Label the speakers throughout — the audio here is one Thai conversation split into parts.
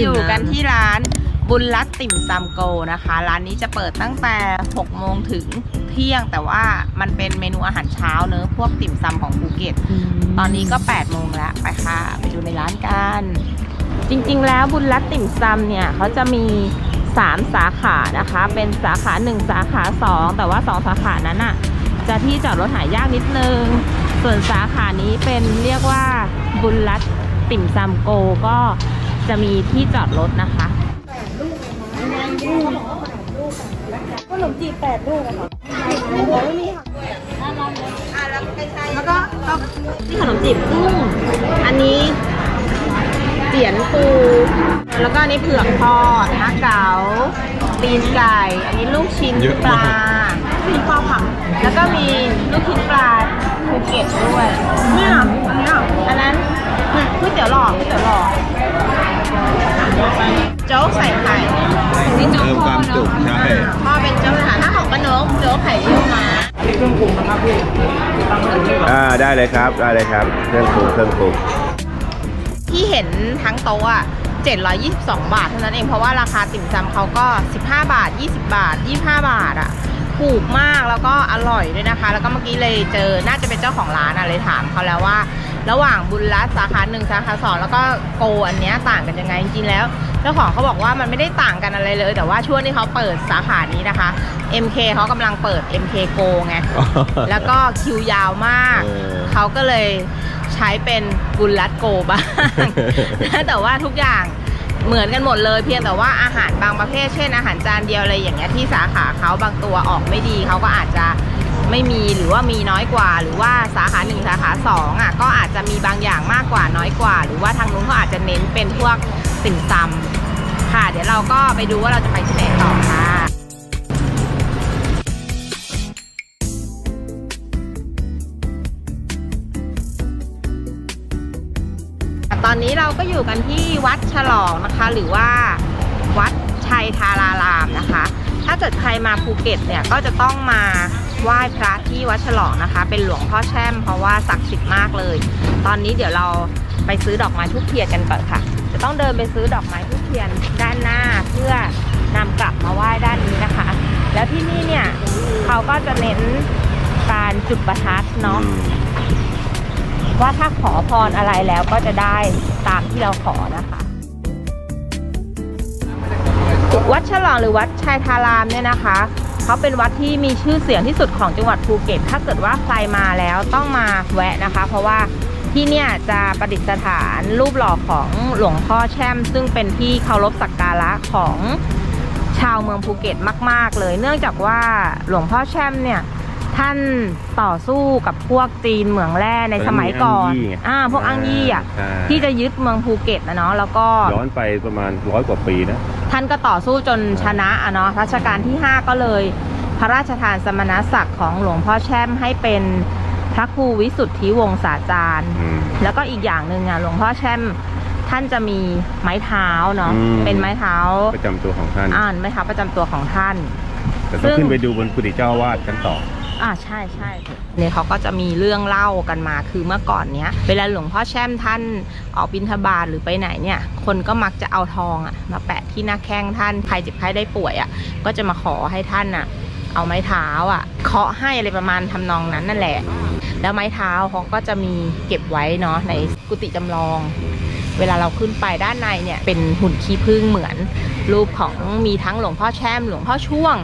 Speaker 1: อยู่กันที่ร้านบุญรัตน์ติ่มซำโกนะคะ ร้านนี้จะเปิดตั้งแต่6โมงถึงเที่ยง แต่ว่ามันเป็นเมนูอาหารเช้าเนอะพวกติ่มซำของภูเก็ต ตอนนี้ก็8โมงแล้วไปค่ะ ไปดูในร้านกัน จริงๆแล้วบุญรัตน์ติ่มซำเนี่ยเขาจะมี 3 สาขานะคะ เป็นสาขา 1 สาขา 2 แต่ว่า 2 สาขานั้นอะจะที่จอดรถหายากนิดนึง ส่วนสาขานี้เป็นเรียกว่าบุญรัตน์ติ่มซำโกก็ จะมีที่จอดรถนะคะ
Speaker 2: ขนมจีบแปดลูกค่ะโอ้ยมีค่ะ
Speaker 1: แล้วก็นี่ขนมจีบกุ้ง อันนี้เจียนปู แล้วก็อันนี้เผือกทอดฮะเก๋าตีนไก่ อันนี้ลูกชิ้นป
Speaker 3: มา
Speaker 1: ลากมีปลาผักแล้วก็มีลูกชิ้นปลาภูเก็ตด้วย
Speaker 2: เนี่ยอันนี้
Speaker 1: อันนั้นนี่ยก๋วยเตี๋ยวหลอดก๋วยเตี๋ยวหลอด โจ๊กใส่ไข่นี่โจ๊ก
Speaker 3: เพิ่ม
Speaker 1: พ่
Speaker 3: ค
Speaker 1: อ
Speaker 3: วามจุ
Speaker 1: เนาะ
Speaker 3: ใช่
Speaker 1: พ่อเป็นโจ๊กทหารถ้าของป้านกโจ๊กไข่เยี่ยวม้า
Speaker 3: อ่าได้เลยครับได้เลยครับเครื่องปรุงเครื่องปรุง
Speaker 1: ที่เห็นทั้งโต๊ะอะ722 บาทเท่านั้นเองเพราะว่าราคาติ่มซำเขาก็ 15 บาท 20 บาท 25 บาทอะถูกมากแล้วก็อร่อยด้วยนะคะ แล้วก็เมื่อกี้เลยเจอน่าจะเป็นเจ้าของร้านอะเลยถามเขาแล้วว่า ระหว่างบุญรัตน์สาขาหนึ่งสาขาสองแล้วก็โกอันเนี้ยต่างกันยังไงจริงๆแล้วเจ้าของเขาบอกว่ามันไม่ได้ต่างกันอะไรเลย แต่ว่าช่วงที่เขาเปิดสาขานี้นะคะ MK เขากำลังเปิด MK Go ไง แล้วก็คิวยาวมาก
Speaker 3: เออ
Speaker 1: เขาก็เลยใช้เป็นบุญรัตโกบ้าง แต่ว่าทุกอย่างเหมือนกันหมดเลยเพียงแต่ว่าอาหารบางประเภทเช่นอาหารจานเดียวอะไรอย่างเงี้ยที่สาขาเขาบางตัวออกไม่ดีเขาก็อาจจะ ไม่มีหรือว่ามีน้อยกว่า หรือว่าสาขาหนึ่งสาขาสองอะก็อาจจะมีบางอย่างมากกว่าน้อยกว่า หรือว่าทางนู้นเขาอาจจะเน้นเป็นพวกติ่มซำค่ะ เดี๋ยวเราก็ไปดูว่าเราจะไปที่ไหนต่อค่ะตอนนี้เราก็อยู่กันที่วัดฉลองนะคะ หรือว่าวัดชัยธารารามนะคะ ถ้าเกิดใครมาภูเก็ตเนี่ยก็จะต้องมา ไหว้พระที่วัดฉลองนะคะ เป็นหลวงพ่อแช่มเพราะว่าศักดิ์สิทธิ์มากเลย ตอนนี้เดี๋ยวเราไปซื้อดอกไม้ทุกเทียนกันก่อนค่ะ จะต้องเดินไปซื้อดอกไม้ทุกเทียนด้านหน้าเพื่อนำกลับมาไหว้ด้านนี้นะคะ แล้วที่นี่เนี่ยเขาก็จะเน้นการจุดประทัดเนาะว่าถ้าขอพรอะไรแล้วก็จะได้ตามที่เราขอนะคะ วัดฉลองหรือวัดชัยทารามเนี่ยนะคะ เขาเป็นวัดที่มีชื่อเสียงที่สุดของจังหวัดภูเก็ต ถ้าเกิดว่าใครมาแล้วต้องมาแวะนะคะ เพราะว่าที่เนี่ยจะประดิษฐานรูปหล่อของหลวงพ่อแช่ม ซึ่งเป็นที่เคารพสักการะของชาวเมืองภูเก็ตมาก ๆ เลย เนื่องจากว่าหลวงพ่อแช่มเนี่ยท่านต่อสู้กับพวกจีนเหมืองแร่ในสมัยก่อน
Speaker 3: อ้างยี่ไง
Speaker 1: อ่าพวกอ้างยี่อะ
Speaker 3: ใช่
Speaker 1: ที่จะยึดเมืองภูเก็ตนะเนาะแล้วก็
Speaker 3: ย้อนไปประมาณร้อยกว่าปีนะ
Speaker 1: ท่านก็ต่อสู้จนชนะอะเนาะรัชกาลที่ 5 ก็เลย พระราชทานสมณศักดิ์ของหลวงพ่อแช่มให้เป็นพระครูวิสุทธิวงศาจารย์
Speaker 3: อืม
Speaker 1: แล้วก็อีกอย่างหนึ่งอะหลวงพ่อแช่มท่านจะมีไม้เท้าเนาะ
Speaker 3: อืม
Speaker 1: เป็นไม้เท้า
Speaker 3: ประจำตัวของท่าน
Speaker 1: อ่านไม้เท้าประจำตัวของท่าน
Speaker 3: แต่ต้องขึ้นไปดูบนกุฏิเจ้าอาวาดกันต่อ
Speaker 1: อ่าใช่ใช่เนี่ยเขาก็จะมีเรื่องเล่ากันมาคือเมื่อก่อนเนี้ยเวลาหลวงพ่อแช่มท่านออกบิณฑบาตหรือไปไหนเนี่ย คนก็มักจะเอาทองอะมาแปะที่หน้าแข้งท่านใครเจ็บใครได้ป่วยอะก็จะมาขอให้ท่านอะ เอาไม้เท้าอะเคาะให้อะไรประมาณทำนองนั้นนั่นแหละ แล้วไม้เท้าเขาก็จะมีเก็บไว้เนาะในกุฏิจำลอง เวลาเราขึ้นไปด้านในเนี่ยเป็นหุ่นขี้ผึ้งเหมือน รูปของมีทั้งหลวงพ่อแช่มหลวงพ่อช่วง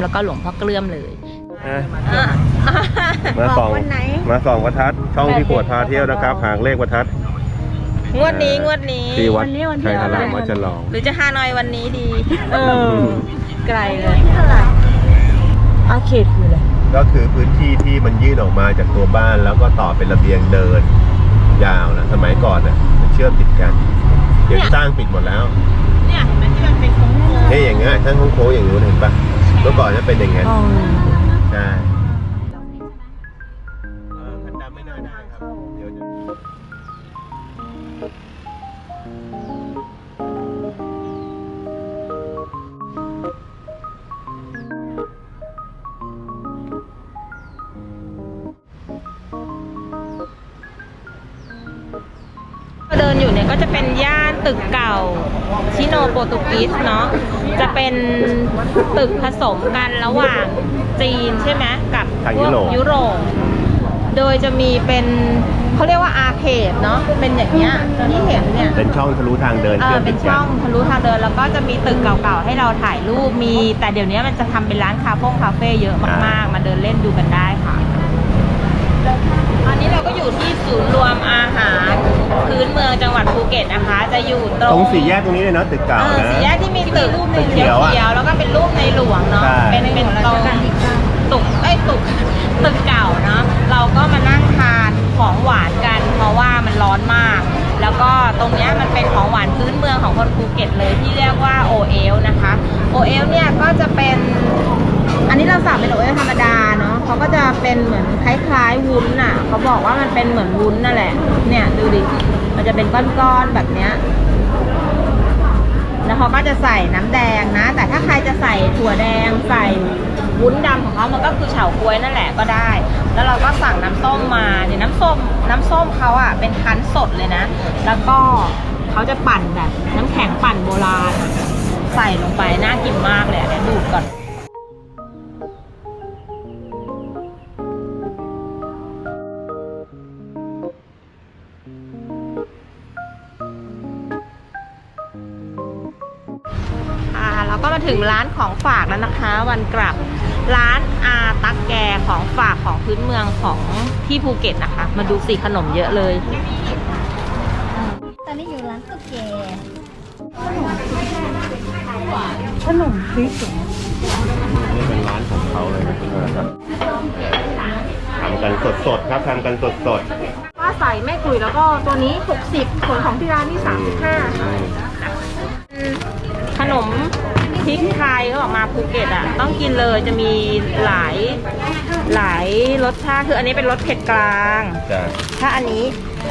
Speaker 1: แล้วก็หลวงพ่อเกลื่อมเลย อะ
Speaker 3: มาส่อง
Speaker 2: วันไหน
Speaker 3: มาส่องประทัดช่องที่ขวดพาเที่ยวนะครับ หางเลขประทัด
Speaker 1: งวดนี้งวดนี้
Speaker 3: ที่วัด
Speaker 2: วันนี้วันที่
Speaker 3: ชัยธาราม
Speaker 2: อะไร
Speaker 3: วัดฉลอง
Speaker 1: หรือจะฮานอยวันนี้ดี เออไกลเลย
Speaker 2: เท่าไหร่อาเขตคืออะไร
Speaker 3: ก็คือพื้นที่ที่มันยื่นออกมาจากตัวบ้านแล้วก็ต่อเป็นระเบียงเดิน ยาวนะสมัยก่อนน่ะมันเชื่อมติดกัน เดี๋ยวสร้างปิดหมดแล้ว
Speaker 1: เนี่ยเห็นไหมที่มันเป็นโค้ง
Speaker 3: นี่อย่างเงี้ยทั้งโค้งๆอย่างนู้นเห็นปะเมื่อก่อนจะเป็นอย่างเงี้ย
Speaker 2: อ๋อ
Speaker 3: ใช่
Speaker 1: ก็จะเป็นย่านตึกเก่าชิโนโปรตุกีสเนาะจะเป็นตึกผสมกันระหว่างจีนใช่ไหมกับ
Speaker 3: ทาง
Speaker 1: พวก
Speaker 3: ยุโรป
Speaker 1: ยุโรป โดยจะมีเป็นเขาเรียกว่าอาร์เคดเนาะเป็นอย่างเงี้ยที่เห็นเนี่ย
Speaker 3: เป็นช่องทะลุทางเดิน
Speaker 1: เอ
Speaker 3: เชื่
Speaker 1: อ
Speaker 3: อม
Speaker 1: เป็
Speaker 3: ติ
Speaker 1: น
Speaker 3: ด
Speaker 1: ช่
Speaker 3: กั
Speaker 1: อนงทะลุทางเดินแล้วก็จะมีตึกเก่าๆให้เราถ่ายรูปมี แต่เดี๋ยวนี้มันจะทำเป็นร้านคาเฟ่คาเฟ่เยอะมากๆ มาเดินเล่นดูกันได้ค่ะ ตอนนี้เราก็อยู่ที่ศูนย์รวมอาหาร พื้นเมืองจังหวัดภูเก็ตนะคะ จะอยู่ตรง
Speaker 3: ตรงสี่แยกตรงนี้เลยเนาะตึกเก่า
Speaker 1: เออ
Speaker 3: นะ
Speaker 1: สี่แยกที่มีตึก
Speaker 3: ตึกเขี
Speaker 1: เขี
Speaker 3: ยวอะ
Speaker 1: ยวๆแล้วก็เป็นรูปในหลวงเนาะ
Speaker 3: ใช่
Speaker 1: เป็นเป็นตรงตึกไอ้ยตึกตึกเก่าเนาะ เราก็มานั่งทานของหวานกัน เพราะว่ามันร้อนมาก แล้วก็ตรงเนี้ยมันเป็นของหวานพื้นเมืองของคนภูเก็ตเลยที่เรียกว่าโอเอลนะคะ โอเอลเนี่ยก็จะเป็น อันนี้เราสั่งเป็นโอเอลธรรมดาเนาะ เขาก็จะเป็นเหมือนคล้ายๆวุ้นน่ะเขาบอกว่ามันเป็นเหมือนวุ้นนั่นแหละ เนี่ยดูดิ มันจะเป็นก้อนๆแบบเนี้ย แล้วเขาก็จะใส่น้ำแดงนะ แต่ถ้าใครจะใส่ถั่วแดงใส่วุ้นดำของเขามันก็คือเฉาก๊วยนั่นแหละก็ได้ แล้วเราก็สั่งน้ำส้มมาเนี่ยน้ำส้ม น้ำส้มเขาอะเป็นคั้นสดเลยนะ แล้วก็เขาจะปั่นแบบน้ำแข็งปั่นโบราณใส่ลงไปน่ากินมากเลยนเนี้ยดูดก่อน ถึงร้านของฝากแล้วนะคะ วันกลับร้านอาตักแกของฝากของพื้นเมืองของที่ภูเก็ตนะคะ มาดูสีขนมเยอะเลย
Speaker 2: ตอนนี้อยู่ร้านตุ๊กแกขนมพริกเหรอ
Speaker 3: นี่เป็นร้านของเขาเลยนะครับทำกันสดๆครับทำกันสด
Speaker 2: ว่าใส่แม่กุยแล้วก็ตัวนี้ 60ส่วนของที่ร้านนี่35
Speaker 3: ๆ
Speaker 1: ขนม พริกไทยเขาบอกมาภูเก็ตอะ ต้องกินเลยจะมีหลายหลายรสชาติคืออันนี้เป็นรสเผ็ดกลาง
Speaker 3: จ้ะ
Speaker 1: ถ้าอันนี้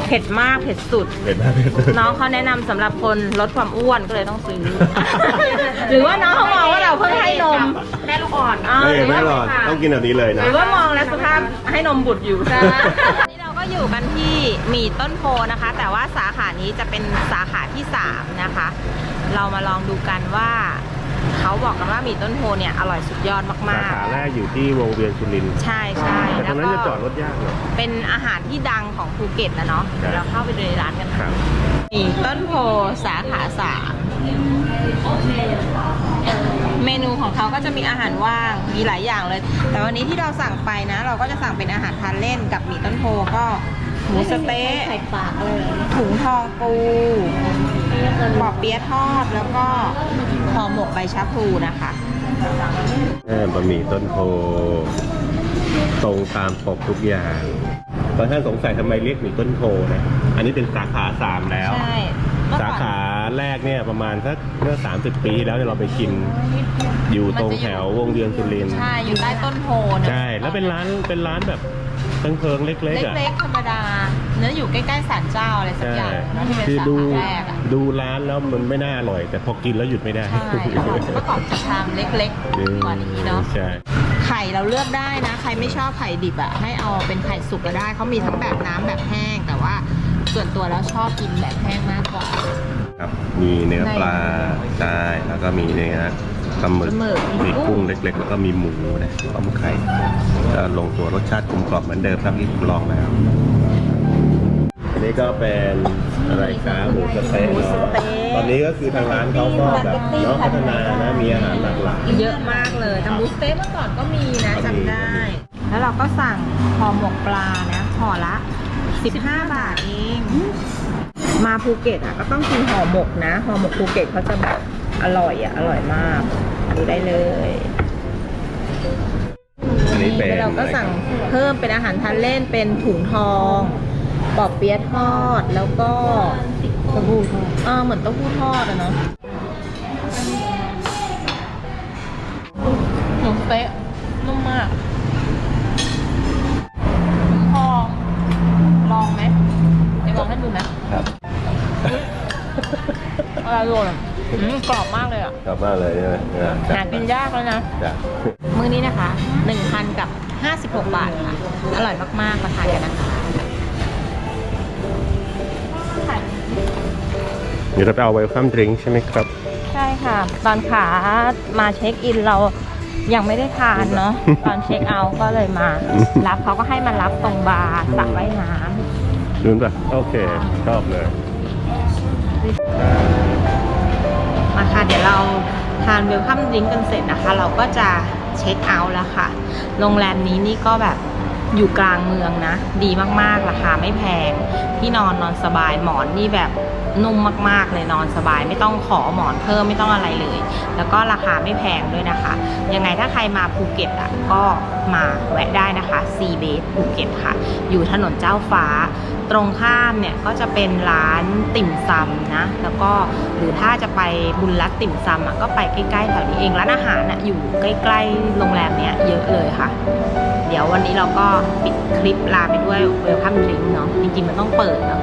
Speaker 1: เผ็ดมากเผ็ดสุด
Speaker 3: เผ็ดมากเผ็ด
Speaker 1: น้องเขาแนะนำสำหรับคนลดความอ้วนก็เลยต้องซื้อ หรือว่าน้องเขามองว่าเราเพิ่งให้นมแม่ลูกอ่อนอ๋อ
Speaker 3: ไม่
Speaker 1: หรือ
Speaker 3: ไม่
Speaker 1: ว่า
Speaker 3: หรอกต้องกินแบบนี้เลย
Speaker 1: ห
Speaker 3: นะ
Speaker 1: รือว่ามองแล้วสภาพให้นมบุตรอยู่นี่เราก็อยู่กันที่หมี่ต้นโพนะคะ แต่ว่าสาขานี้จะเป็นสาขาที่ 3 นะคะ เรามาลองดูกันว่า เขาบอกกันว่าหมี่ต้นโพเนี่ยอร่อยสุดยอด
Speaker 3: สามา
Speaker 1: ก
Speaker 3: ขาแรกอยู่ที่วงเวียนสุรินทร์
Speaker 1: ๆ ใช่ใช่
Speaker 3: แต่ตร
Speaker 1: แล้ว
Speaker 3: งนั้น
Speaker 1: ก็
Speaker 3: จะจอดรถยากหน่อย
Speaker 1: เป็นอาหารที่ดังของภูเก็ตนะเนาะเดี๋ยวเราเข้าไปดูในร้านกัน
Speaker 3: ค
Speaker 1: ค่ะ
Speaker 3: รับ
Speaker 1: นี่ต้นโพสาขาสามเมนูของเขาก็จะมีอาหารว่างมีหลายอย่างเลย แต่วันนี้ที่เราสั่งไปนะ เราก็จะสั่งเป็นอาหารทานเล่นกับหมี่ต้นโพก็ หมูสะเต๊ะ
Speaker 2: ไข่ปากอะไรเหรอ
Speaker 1: ถุงทองปูปอบเปี๊ยะทอดแล้วก็ห่อหมกใบชะพลูนะคะ
Speaker 3: เออบะหมี่ต้นโพตรงตามปกทุกอย่างบางท่านสงสัยทำไมเรียกหมี่ต้นโพนะ อันนี้เป็นสาขาสามแล้ว
Speaker 1: ใช่เมื่อ
Speaker 3: สา
Speaker 1: ก่อน
Speaker 3: ขาแรกเนี่ยประมาณสักเมื่อ30ปีที่แล้วเนี่ยเราไปกินอยู่ตรงแถววงเวียนสุรินทร์
Speaker 1: ใช่ อยู่ใต้ต้นโพนะ
Speaker 3: ใช่ แล้วเป็นร้านเป็นร้านแบบ เพิงๆเล็กๆอะ
Speaker 1: เล็กๆธรรมดา เนื้ออยู่ใกล้ๆศาลเจ้าอะไรสัก
Speaker 3: ใช่
Speaker 1: อย่างนะที่เป็น
Speaker 3: คือ
Speaker 1: สา
Speaker 3: ดู
Speaker 1: ขาแรกอะ
Speaker 3: ดูร้านแล้วมันไม่น่าอร่อย แต่พอกินแล้วหยุดไม่ได้
Speaker 1: ใช่เมื่อก่อนจะชามเล็กๆกว่านี้เนาะ
Speaker 3: ใช่
Speaker 1: ไข่เราเลือกได้นะ ใครไม่ชอบไข่ดิบอะให้เอาเป็นไข่สุกก็ได้เขามีทั้งแบบน้ำแบบแห้ง แต่ว่าส่วนตัวแล้วชอบกินแบบแห้งมากกว่า
Speaker 3: ครับ มีเนื้อปลา ใช่ แล้วก็มีเนื้อ ปลาหมึก
Speaker 1: ปลาหมึก
Speaker 3: มีกุ้งเล็ก ๆ แล้วก็มีหมูนะต้มไข่ก็ลงตัวรสชาติกลมกล่อมเหมือนเดิมครับที่ผมลองแล้วอันนี้ก็เป็นอะไรครับหมูสะเต๊ะ
Speaker 1: หมูสะ
Speaker 3: เนาะ
Speaker 1: เต๊ะ
Speaker 3: ตอนนี้ก็คือทางร้านเขาก็แบบเนาะพัฒนานะมีอาหารหลากหลาย
Speaker 1: เยอะมากเลยแต่หมูสเต๊ะเมื่อก่อนก็มีนะจำได้ แล้วเราก็สั่งห่อหมกปลานะห่อละ 15 บาทเองมาภูเก็ตอะก็ต้องกินห่อหมกนะห่อหมกภูเก็ตเขาจะแบบ อร่อยอะ อร่อยมาก ดูได้เลย
Speaker 3: อันนี้เป็น
Speaker 1: แล้วเราก็สั่งเพิ่มเป็นอาหารทานเล่นเป็นถุงทองปอบเปี๊ยะทอดแล้วก็เต้าหู้ทอดเออเหมือนเต้าหู้ทอดอะเนาะหมูเต๊ะนุ่มมากถุงทองลองไหมเดี๋ยวลองให้ดูไหม
Speaker 3: ครับ
Speaker 1: อะไรโรยอืมกรอบมากเลยอะ
Speaker 3: ชอบมากเลยใช่ไหมเออ
Speaker 1: หากินยากแล้วนะ
Speaker 3: จ้ะ
Speaker 1: มื้อนี้นะคะ 1,000 กับ 56 บาทค่ะ อร่อยมากๆมาทานกันนะคะ
Speaker 3: เดี๋ยวเราไปเอาไวคัมดริงใช่ไหมครับ
Speaker 1: ใช่ค่ะ ตอนขามาเช็คอินเรายังไม่ได้ทานเนาะ ตอนเช็คเอาท์ก็เลยมา รับเขาก็ให้มารับตรงบาร์สระว่ายน้ำ
Speaker 3: ดูป่ะ โอเค ชอบเลย
Speaker 1: มาค่ะเดี๋ยวเราทานเวลคัมดริงกันเสร็จนะคะ เราก็จะเช็คเอาท์แล้วค่ะ โรงแรมนี้นี่ก็แบบ อยู่กลางเมืองนะ ดีมากๆ ราคาไม่แพง ที่นอนนอนสบายหมอนนี่แบบนุ่มมากๆ เลยนอนสบายไม่ต้องขอหมอนเพิ่มไม่ต้องอะไรเลย แล้วก็ราคาไม่แพงด้วยนะคะ ยังไงถ้าใครมาภูเก็ตอะก็มาแวะได้นะคะซีเบสภูเก็ตค่ะ อยู่ถนนเจ้าฟ้า ตรงข้ามเนี่ยก็จะเป็นร้านติ่มซำนะ แล้วก็หรือถ้าจะไปบุญรัตติ่มซำอะก็ไปใกล้ๆแถวนี้เองร้านอาหารน่ะอยู่ใกล้ๆโรงแรมเนี้ยเยอะเลยค่ะ เดี๋ยววันนี้เราก็ปิดคลิปลาไปด้วยเวลคัมดริงเนาะจริงๆมันต้องเปิดเนาะ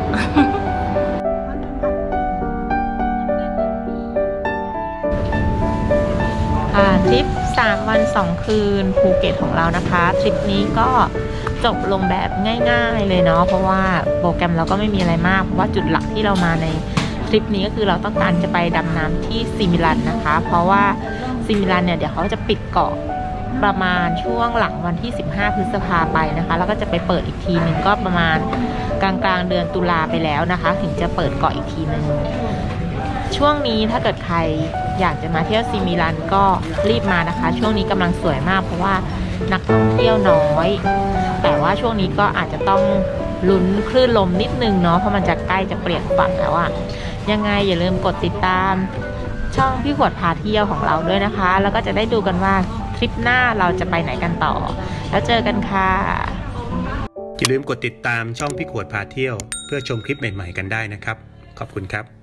Speaker 1: ค่ะทริป 3 วัน 2 คืนภูเก็ตของเรานะคะ ทริปนี้ก็จบลงแบบง่าย ๆเลยเนาะเพราะว่าโปรแกรมเราก็ไม่มีอะไรมาก เพราะว่าจุดหลักที่เรามาในทริปนี้ก็คือเราต้องการจะไปดำน้ำที่ซิมิลันนะคะ เพราะว่าซิมิลันเนี่ยเดี๋ยวเขาจะปิดเกาะ ประมาณช่วงหลังวันที่ 15 พฤษภาไปนะคะ แล้วก็จะไปเปิดอีกทีหนึ่งก็ประมาณกลางๆเดือนตุลาไปแล้วนะคะ ถึงจะเปิดเกาะอีกทีหนึ่งช่วงนี้ถ้าเกิดใครอยากจะมาเที่ยวซิมิลันก็รีบมานะคะ ช่วงนี้กำลังสวยมาก เพราะว่านักท่องเที่ยวน้อย แต่ว่าช่วงนี้ก็อาจจะต้องลุ้นคลื่นลมนิดนึงเนาะเพราะมันจะใกล้จะเปลี่ยนฝั่งแล้วอะยังไงอย่าลืมกดติดตามช่องพี่ขวดพาเที่ยวของเราด้วยนะคะ แล้วก็จะได้ดูกันว่า คลิปหน้าเราจะไปไหนกันต่อ แล้วเจอกันค่ะ
Speaker 4: อย่าลืมกดติดตามช่องพี่ขวดพาเที่ยว เพื่อชมคลิปใหม่ ๆ กันได้นะครับ ขอบคุณครับ